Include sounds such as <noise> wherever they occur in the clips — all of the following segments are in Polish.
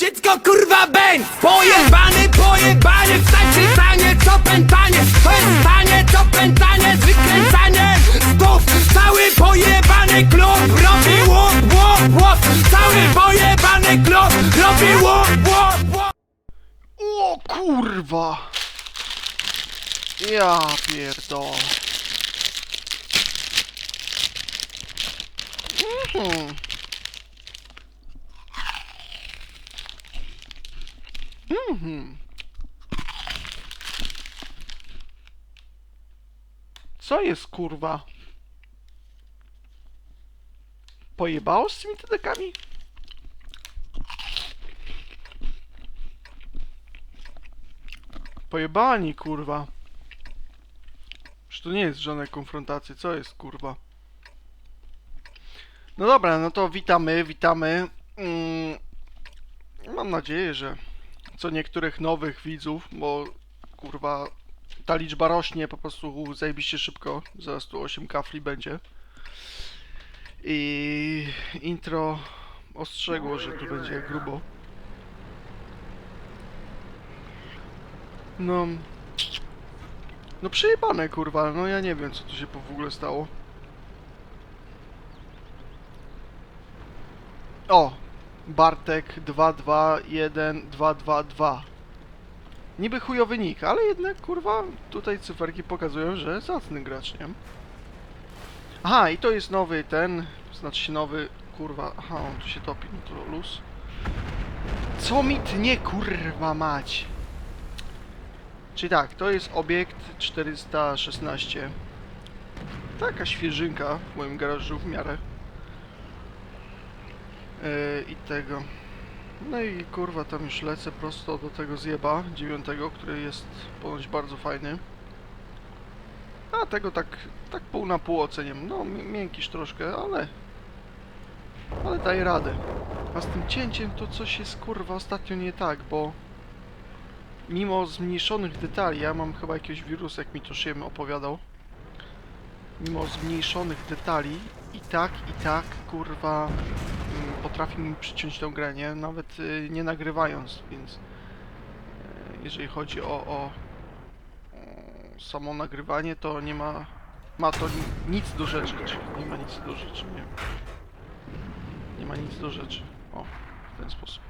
Dziecko kurwa bęk Pojebany, pojebany Wstań przystanie, co pętanie To jest stanie, co pętanie Wykręcanie stów Cały pojebany klub Robi łop, łop, łop Cały pojebany klub Robi łop, łop, łop O kurwa! Ja pierdolę. Mhm. Mhm. Co jest kurwa? Pojebało z tymi tedekami? Pojebani, kurwa. Że to nie jest żadna konfrontacja, co jest, kurwa? No dobra, no to witamy, witamy. Mm, mam nadzieję, że co niektórych nowych widzów, bo kurwa ta liczba rośnie po prostu zajebiście szybko. Zaraz tu 8 kafli będzie. I intro ostrzegło, że tu będzie grubo. No. No przejebane kurwa, no ja nie wiem co tu się w ogóle stało. O! Bartek 221222. Niby chujowy nick, ale jednak kurwa tutaj cyferki pokazują, że zacny gracz, nie? Aha, i to jest nowy ten, znaczy się nowy, kurwa, aha, on tu się topi, no to luz. Co mi tnie, kurwa mać? Czyli tak, to jest obiekt 416. Taka świeżynka w moim garażu w miarę. Yy, I tego. No i kurwa tam już lecę prosto do tego zjeba dziewiątego, który jest ponoć bardzo fajny. A tego tak, tak pół na pół oceniam. No mi- miękkiś troszkę, ale... Ale daje radę. A z tym cięciem to coś jest kurwa ostatnio nie tak, bo mimo zmniejszonych detali, ja mam chyba jakiegoś wirusa, jak mi to Szym opowiadał. Mimo zmniejszonych detali, i tak, i tak, kurwa, potrafi mi przyciąć tą grę, nie? Nawet y, nie nagrywając, więc y, jeżeli chodzi o, o, o samo nagrywanie, to nie ma, ma to ni- nic do rzeczy, nie ma nic do rzeczy, nie? Nie ma nic do rzeczy, o, w ten sposób.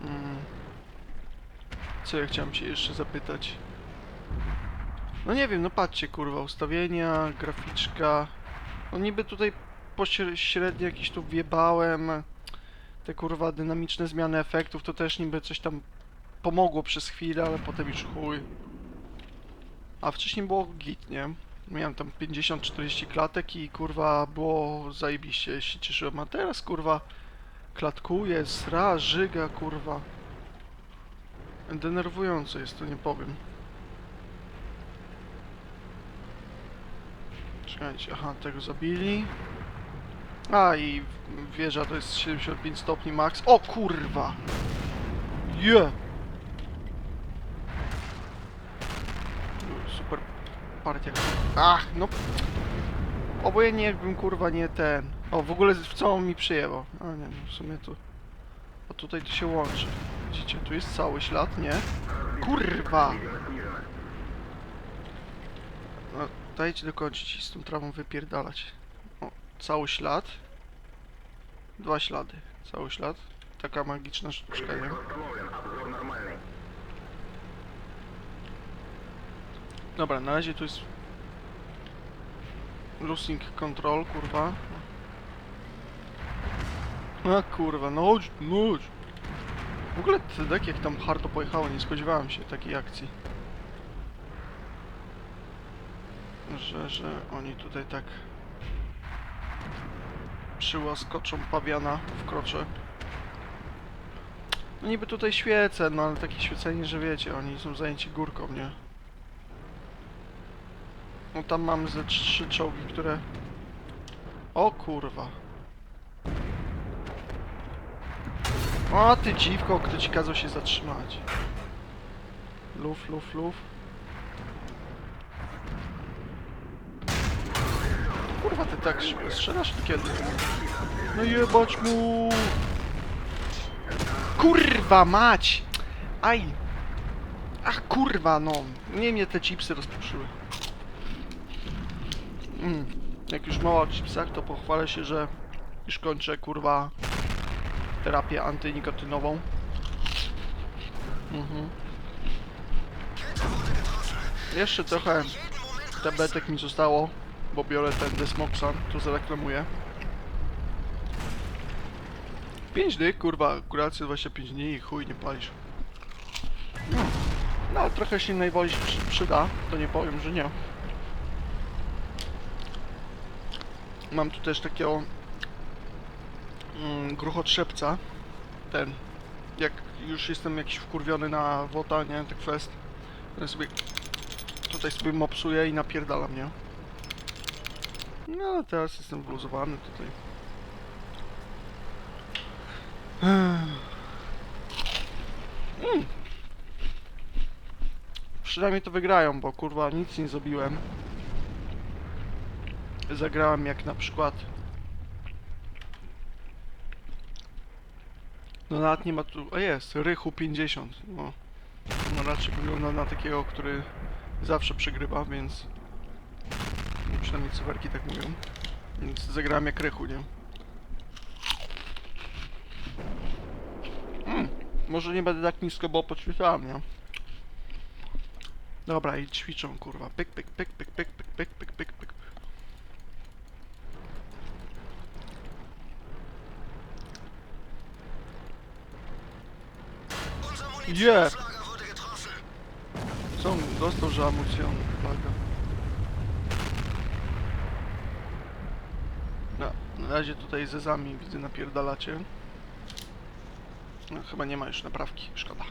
Mm. Co ja chciałem się jeszcze zapytać? No nie wiem, no patrzcie kurwa, ustawienia, graficzka. No niby tutaj pośrednio jakiś tu wjebałem. Te kurwa dynamiczne zmiany efektów to też niby coś tam pomogło przez chwilę, ale potem już chuj. A wcześniej było git, nie? Miałem tam 50-40 klatek i kurwa było zajebiście, się cieszyłem. A teraz kurwa klatkuje, sra, żyga kurwa. Denerwujące jest to, nie powiem. Czekajcie, aha, tego zabili. A i wieża to jest 75 stopni max. O kurwa! Je! Yeah. Super partia. Ach, no. Obojętnie jakbym kurwa nie ten. O, w ogóle w on mi przyjęło? A nie, no w sumie tu. A tutaj to się łączy. Widzicie, tu jest cały ślad, nie? Kurwa! No, dajcie dokończyć i z tą trawą wypierdalać. Cały ślad. Dwa ślady. Cały ślad. Taka magiczna sztuczka, nie? Dobra, na razie tu jest losing control, kurwa. A kurwa, no chodź, no chodź. W ogóle Tedek jak tam hardo pojechało, nie spodziewałem się takiej akcji. Że, że oni tutaj tak przyłaskoczą pawiana w krocze. No niby tutaj świecę, no ale takie świecenie, że wiecie, oni są zajęci górką, nie? No tam mamy ze trzy czołgi, które... O kurwa. O ty dziwko, kto ci kazał się zatrzymać? Luf, luf, luf. Kurwa, ty tak sz- strzelasz kiedy? No jebać mu! kurwa mać! Aj! Ach kurwa no! Nie mnie te chipsy rozproszyły. Mm. Jak już mowa o chipsach, to pochwalę się, że już kończę kurwa terapię antynikotynową. Mhm. Jeszcze trochę tabletek mi zostało, bo biorę ten Desmoxan, tu zareklamuję. 5 dni, kurwa, kuracja 25 dni i chuj nie palisz. No, no trochę silnej woli przyda, to nie powiem, że nie. Mam tu też takiego mm, gruchotrzepca. Ten, jak już jestem jakiś wkurwiony na wota, nie, tak fest, to sobie tutaj sobie mopsuję i napierdalam, nie? No, ale teraz jestem wluzowany tutaj. Mm. Przynajmniej to wygrają, bo kurwa nic nie zrobiłem. Zagrałem jak na przykład. No nawet nie ma tu. O jest, Rychu 50. No. no raczej wygląda na takiego, który zawsze przegrywa, więc. No Przynajmniej cyferki tak mówią. Więc zagrałem jak Rychu, nie? Mm, może nie będę tak nisko, bo poćwiczyłam, nie? Dobra, i ćwiczą, kurwa. Pyk, pyk, pyk, pyk, pyk, pyk, pyk, pyk, pyk, pyk. Je! Co on dostał, że amunicjon flaga? No, na razie tutaj ze zami widzę napierdalacie. No, chyba nie ma już naprawki, szkoda.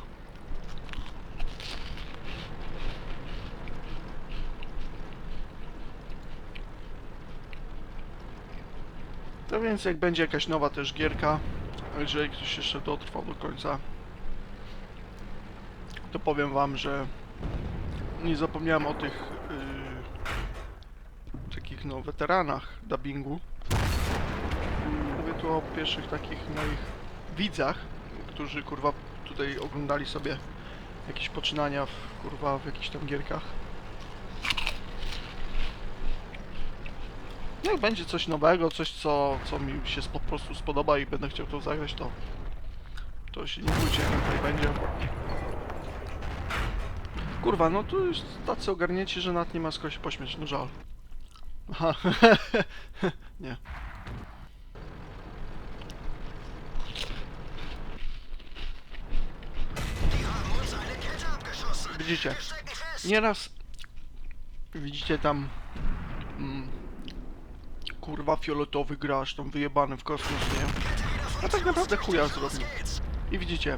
No więc jak będzie jakaś nowa też gierka, jeżeli ktoś jeszcze dotrwał do końca, to powiem wam, że nie zapomniałem o tych yy, takich no weteranach dubbingu. Tu o pierwszych takich moich widzach, którzy kurwa tutaj oglądali sobie jakieś poczynania w kurwa w jakichś tam gierkach. Jak będzie coś nowego, coś co, co mi się po prostu spodoba i będę chciał to zagrać, to to się nie bójcie, tutaj będzie. Kurwa, no tu już tacy ogarnięci, że nawet nie ma skąd się pośmiać, no żal. <laughs> Nie. Widzicie, nieraz widzicie tam mm, kurwa fioletowy gracz tam wyjebany w kosmos, nie? A tak naprawdę chuja zrobił. I widzicie,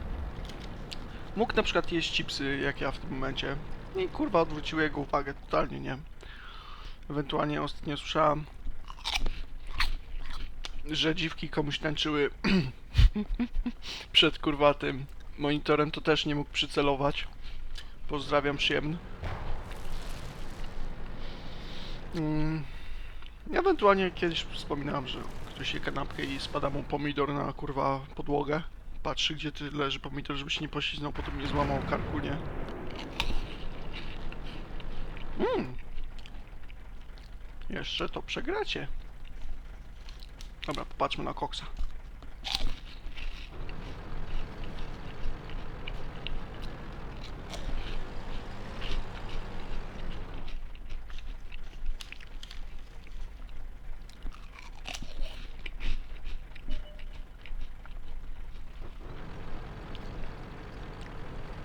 mógł na przykład jeść chipsy, jak ja w tym momencie. I kurwa odwrócił jego uwagę totalnie, nie? Ewentualnie ostatnio słyszałem, że dziwki komuś tańczyły <clears throat> przed kurwa tym monitorem, to też nie mógł przycelować. Pozdrawiam przyjemny. Mm. Ewentualnie kiedyś wspominałem, że ktoś je kanapkę i spada mu pomidor na kurwa podłogę. Patrzy gdzie ty leży pomidor, żeby się nie pośliznął, potem nie złamał karku, nie? Mm. Jeszcze to przegracie. Dobra, popatrzmy na koksa.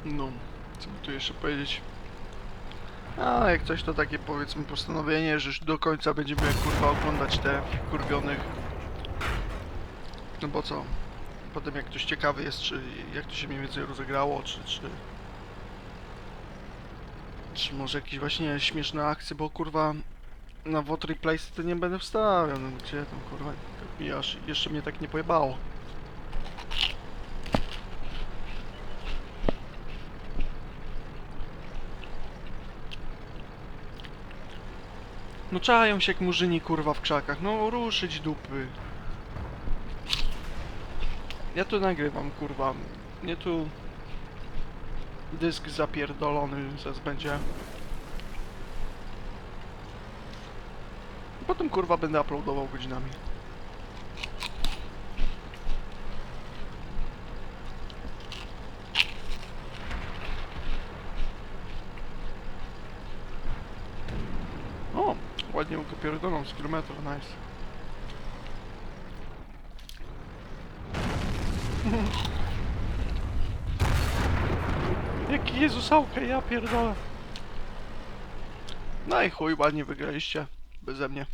No, co by tu jeszcze powiedzieć? A, jak coś to takie powiedzmy postanowienie, że już do końca będziemy kurwa oglądać te kurwionych. No bo co? Potem jak ktoś ciekawy jest, czy jak to się mniej więcej rozegrało, czy, czy... Czy może jakieś właśnie śmieszne akcje, bo kurwa na Vote Replays to nie będę wstawiał, no gdzie tam kurwa, jeszcze mnie tak nie pojebało. No czają się jak murzyni kurwa w krzakach, no ruszyć dupy. Ja tu nagrywam kurwa Nie tu... Dysk zapierdolony zaraz będzie. Potem kurwa będę uploadował godzinami. Ładnie go pierdolą z kilometra, nice. Jaki Jezusałka, ja pierdolę. No i chuj, ładnie wygraliście. Beze mnie.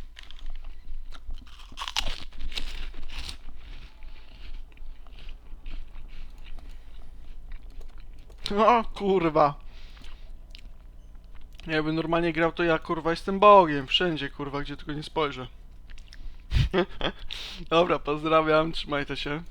O kurwa. Jakbym normalnie grał, to ja kurwa jestem Bogiem. Wszędzie kurwa, gdzie tylko nie spojrzę. <laughs> Dobra, pozdrawiam, trzymajcie się.